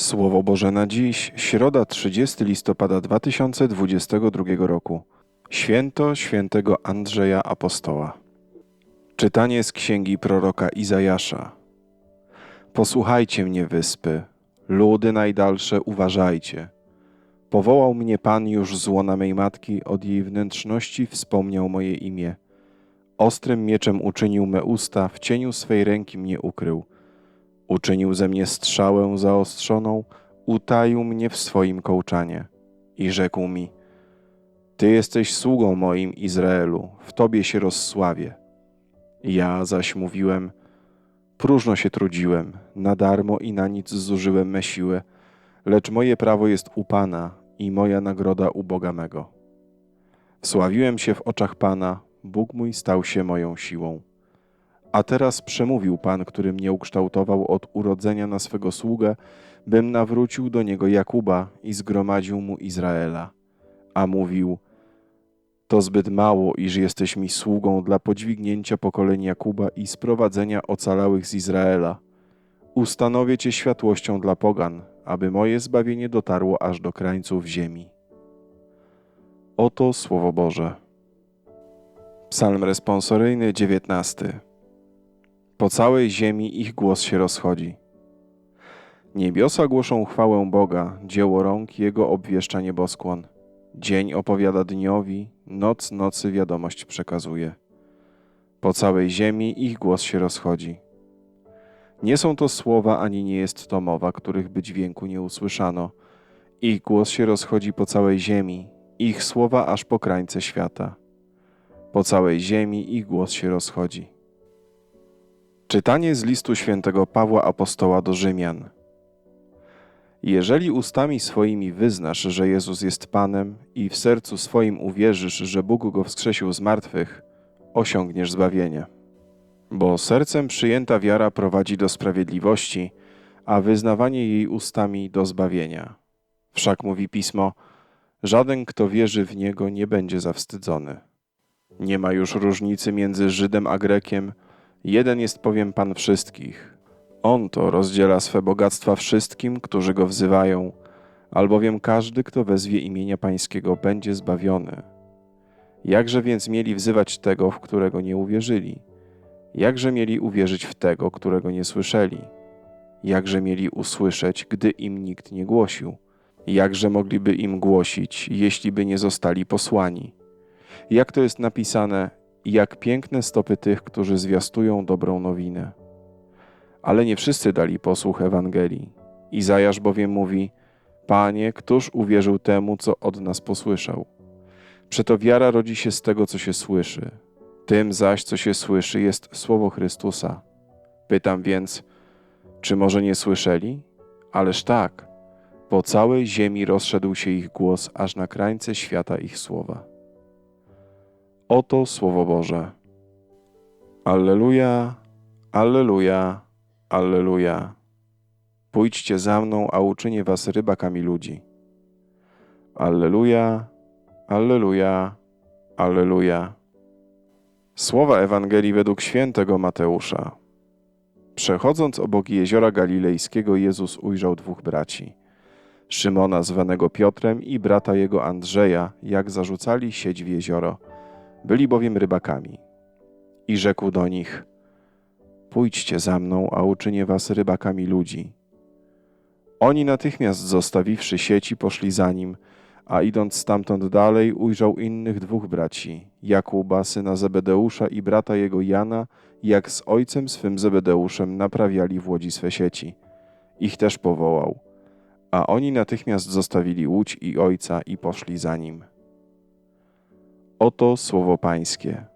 Słowo Boże na dziś, środa 30 listopada 2022 roku. Święto świętego Andrzeja Apostoła. Czytanie z księgi proroka Izajasza. Posłuchajcie mnie, wyspy, ludy najdalsze, uważajcie. Powołał mnie Pan już z łona mej matki, od jej wnętrzności wspomniał moje imię. Ostrym mieczem uczynił me usta, w cieniu swej ręki mnie ukrył. Uczynił ze mnie strzałę zaostrzoną, utaił mnie w swoim kołczanie i rzekł mi: Ty jesteś sługą moim Izraelu, w tobie się rozsławię. Ja zaś mówiłem: Próżno się trudziłem, na darmo i na nic zużyłem me siłę, lecz moje prawo jest u Pana i moja nagroda u Boga mego. Wsławiłem się w oczach Pana, Bóg mój stał się moją siłą. A teraz przemówił Pan, który mnie ukształtował od urodzenia na swego sługę, bym nawrócił do niego Jakuba i zgromadził mu Izraela. A mówił: To zbyt mało, iż jesteś mi sługą dla podźwignięcia pokoleń Jakuba i sprowadzenia ocalałych z Izraela. Ustanowię cię światłością dla pogan, aby moje zbawienie dotarło aż do krańców ziemi. Oto słowo Boże. Psalm responsoryjny 19. Po całej ziemi ich głos się rozchodzi. Niebiosa głoszą chwałę Boga, dzieło rąk Jego obwieszcza nieboskłon. Dzień opowiada dniowi, noc nocy wiadomość przekazuje. Po całej ziemi ich głos się rozchodzi. Nie są to słowa, ani nie jest to mowa, których by dźwięku nie usłyszano. Ich głos się rozchodzi po całej ziemi, ich słowa aż po krańce świata. Po całej ziemi ich głos się rozchodzi. Czytanie z listu świętego Pawła Apostoła do Rzymian. Jeżeli ustami swoimi wyznasz, że Jezus jest Panem i w sercu swoim uwierzysz, że Bóg go wskrzesił z martwych, osiągniesz zbawienie. Bo sercem przyjęta wiara prowadzi do sprawiedliwości, a wyznawanie jej ustami do zbawienia. Wszak mówi pismo: Żaden, kto wierzy w niego, nie będzie zawstydzony. Nie ma już różnicy między Żydem a Grekiem Jeden jest powiem Pan wszystkich. On to rozdziela swe bogactwa wszystkim, którzy go wzywają, albowiem każdy, kto wezwie imienia Pańskiego, będzie zbawiony. Jakże więc mieli wzywać tego, w którego nie uwierzyli? Jakże mieli uwierzyć w tego, którego nie słyszeli? Jakże mieli usłyszeć, gdy im nikt nie głosił? Jakże mogliby im głosić, jeśli by nie zostali posłani? Jak to jest napisane, jak piękne stopy tych, którzy zwiastują dobrą nowinę. Ale nie wszyscy dali posłuch Ewangelii. Izajasz bowiem mówi: Panie, któż uwierzył temu, co od nas posłyszał? Przeto wiara rodzi się z tego, co się słyszy. Tym zaś, co się słyszy, jest słowo Chrystusa. Pytam więc, czy może nie słyszeli? Ależ tak, po całej ziemi rozszedł się ich głos, aż na krańce świata ich słowa. Oto Słowo Boże. Alleluja, Alleluja, Alleluja. Pójdźcie za mną, a uczynię was rybakami ludzi. Alleluja, Alleluja, Alleluja. Słowa Ewangelii według świętego Mateusza. Przechodząc obok jeziora galilejskiego, Jezus ujrzał dwóch braci. Szymona zwanego Piotrem i brata jego Andrzeja, jak zarzucali sieć w jezioro – byli bowiem rybakami. I rzekł do nich: Pójdźcie za mną, a uczynię was rybakami ludzi. Oni natychmiast zostawiwszy sieci, poszli za nim, a idąc stamtąd dalej, ujrzał innych dwóch braci, Jakuba, syna Zebedeusza i brata jego Jana, jak z ojcem swym Zebedeuszem naprawiali w łodzi swe sieci. Ich też powołał, a oni natychmiast zostawili łódź i ojca i poszli za nim. Oto słowo Pańskie.